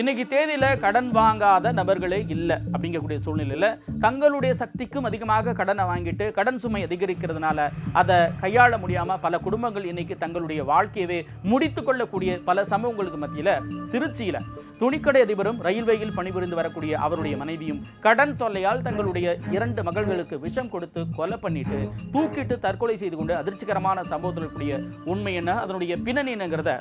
இன்னைக்கு தேதியில் கடன் வாங்காத நபர்களே இல்லை அப்படிங்கக்கூடிய சூழ்நிலையில் தங்களுடைய சக்திக்கும் அதிகமாக கடனை வாங்கிட்டு கடன் சுமை அதிகரிக்கிறதுனால அதை கையாள முடியாமல் பல குடும்பங்கள் இன்னைக்கு தங்களுடைய வாழ்க்கையவே முடித்து கொள்ளக்கூடிய பல சம்பவங்களுக்கு மத்தியில் திருச்சியில் துணிக்கடை அதிபரும் ரயில்வேயில் பணிபுரிந்து வரக்கூடிய அவருடைய மனைவியும் கடன் தொல்லையால் தங்களுடைய இரண்டு மகள்களுக்கு விஷம் கொடுத்து கொலை பண்ணிட்டு தூக்கிட்டு தற்கொலை செய்து கொண்டு அதிர்ச்சிகரமான சம்பவத்தில் இருக்கக்கூடிய உண்மை என்ன? அதனுடைய பின்னணி என்னங்கிறத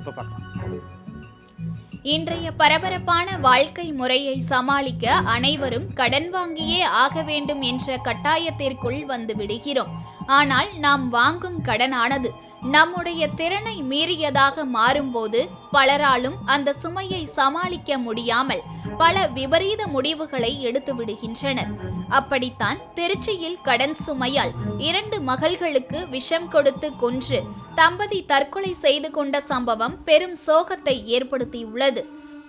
இப்போ பார்க்கலாம். இன்றைய பரபரப்பான வாழ்க்கை முறையை சமாளிக்க அனைவரும் கடன் வாங்கியே ஆக வேண்டும் என்ற கட்டாயத்திற்குள் வந்து விடுகிறோம். ஆனால் நாம் வாங்கும் கடனானது நம்முடைய திறனை மீறியதாக மாறும்போது பலராலும் அந்த சுமையை சமாளிக்க முடியாமல் பல விபரீத முடிவுகளை எடுத்து விடுகின்றனர். அப்படித்தான் திருச்சியில் கடன் சுமையால் இரண்டு மகள்களுக்கு விஷம் கொடுத்து கொன்று தம்பதி தற்கொலை செய்து கொண்ட சம்பவம் பெரும் சோகத்தை ஏற்படுத்தியுள்ளது.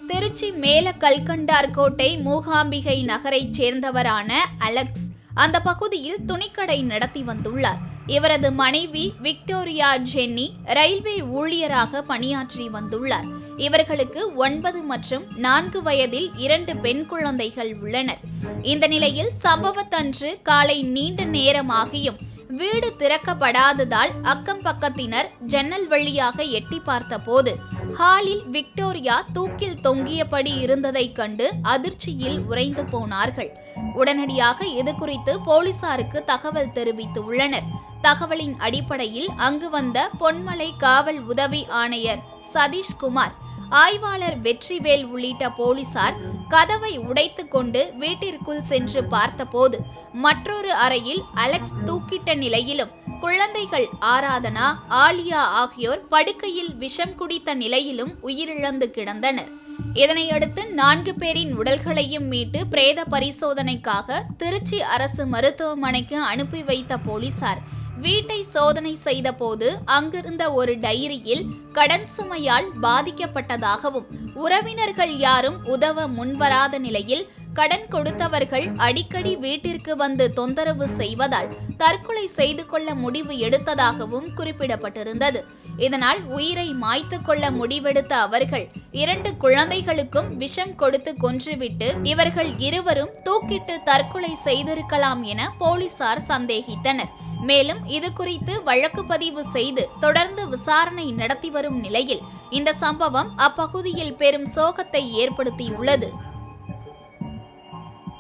திருச்சி மேல கல்கண்டார் கோட்டை மூகாம்பிகை நகரைச் சேர்ந்தவரான அலெக்ஸ் அந்த பகுதியில் துணிக்கடை நடத்தி வந்துள்ளார். இவரது மனைவி விக்டோரியா ஜென்னி ரயில்வே ஊழியராக பணியாற்றி வந்துள்ளார். இவர்களுக்கு ஒன்பது மற்றும் நான்கு வயதில் இரண்டு பெண் குழந்தைகள் உள்ளனர். இந்த நிலையில் சம்பவத்தன்று காலை நீண்ட நேரமாகியும் வீடு திறக்கப்படாததால் அக்கம் பக்கத்தினர் ஜன்னல் வழியாக எட்டி பார்த்தபோது ஹாலில் விக்டோரியா தூக்கில் தொங்கியபடி இருந்ததைக் கண்டு அதிர்ச்சியில் உறைந்து போனார்கள். உடனடியாக இது குறித்து போலீசாருக்கு தகவல் தெரிவித்து உள்ளனர் தகவலின் அடிப்படையில் அங்கு வந்த பொன்மலை காவல் உதவி ஆணையர் சதீஷ்குமார் ஆய்வாளர் வெற்றிவேல் உள்ளிட்ட போலீசார் கதவை உடைத்து கொண்டு வீட்டிற்குள் சென்று பார்த்தபோது மற்றொரு அறையில் அலெக்ஸ் தூக்கிட்ட நிலையிலும் குழந்தைகள் ஆராதனா ஆலியா ஆகியோர் படுக்கையில் விஷம் குடித்த நிலையிலும் உயிரிழந்து கிடந்தனர். இதனையடுத்து நான்கு பேரின் உடல்களையும் மீட்டு பிரேத பரிசோதனைக்காக திருச்சி அரசு மருத்துவமனைக்கு அனுப்பி வைத்த போலீசார் வீட்டை சோதனை செய்தபோது அங்கிருந்த ஒரு டைரியில் கடன் சுமையால் பாதிக்கப்பட்டதாகவும் உறவினர்கள் யாரும் உதவ முன்வராத நிலையில் கடன் கொடுத்தவர்கள் அடிக்கடி வீட்டிற்கு வந்து தொந்தரவு செய்வதால் தற்கொலை செய்து கொள்ள முடிவு எடுத்ததாகவும் குறிப்பிடப்பட்டிருந்தது. இதனால் உயிரை மாய்த்து கொள்ள முடிவெடுத்த அவர்கள் இரண்டு குழந்தைகளுக்கும் விஷம் கொடுத்து கொன்றுவிட்டு இவர்கள் இருவரும் தூக்கிட்டு தற்கொலை செய்திருக்கலாம் என போலீசார் சந்தேகித்தனர். மேலும் இது குறித்து வழக்கு பதிவு செய்து தொடர்ந்து விசாரணை நடத்தி வரும் நிலையில் இந்த சம்பவம் அப்பகுதியில் பெரும் சோகத்தை ஏற்படுத்தியுள்ளது.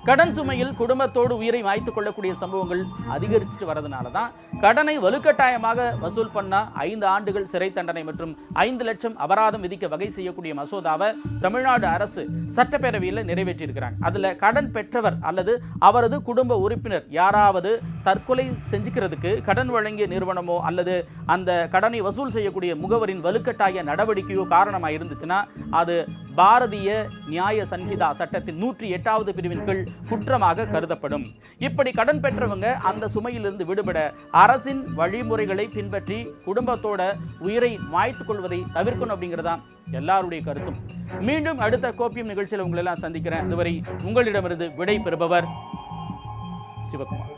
கடன் சுமையில் குடும்பத்தோடு உயிரை மாய்த்துக் கொள்ளக்கூடிய சம்பவங்கள் அதிகரிச்சுட்டு வரதுனால தான் கடனை வலுக்கட்டாயமாக வசூல் பண்ணால் ஐந்து ஆண்டுகள் சிறை தண்டனை மற்றும் ஐந்து லட்சம் அபராதம் விதிக்க வகை செய்யக்கூடிய மசோதாவை தமிழ்நாடு அரசு சட்டப்பேரவையில் நிறைவேற்றியிருக்கிறாங்க. அதில் கடன் பெற்றவர் அல்லது அவரது குடும்ப உறுப்பினர் யாராவது தற்கொலை செஞ்சுக்கிறதுக்கு கடன் வழங்கிய நிறுவனமோ அல்லது அந்த கடனை வசூல் செய்யக்கூடிய முகவரின் வலுக்கட்டாய நடவடிக்கையோ காரணமாக இருந்துச்சுன்னா அது பாரதிய நியாய சன்ஹிதா சட்டத்தின் நூற்றி எட்டாவது பிரிவின் கீழ் குற்றமாக கருதப்படும். இப்படி கடன் பெற்றவங்க அந்த சுமையிலிருந்து விடுபட அரசின் வழிமுறைகளை பின்பற்றி குடும்பத்தோட உயிரை மாய்த்து கொள்வதை தவிர்க்கணும் அப்படிங்கிறதான் எல்லாருடைய கருத்தும். மீண்டும் அடுத்த கோப்பியம் நிகழ்ச்சியில் உங்களெல்லாம் சந்திக்கிறேன். இதுவரை உங்களிடமிருந்து விடை பெறுபவர் சிவகுமார்.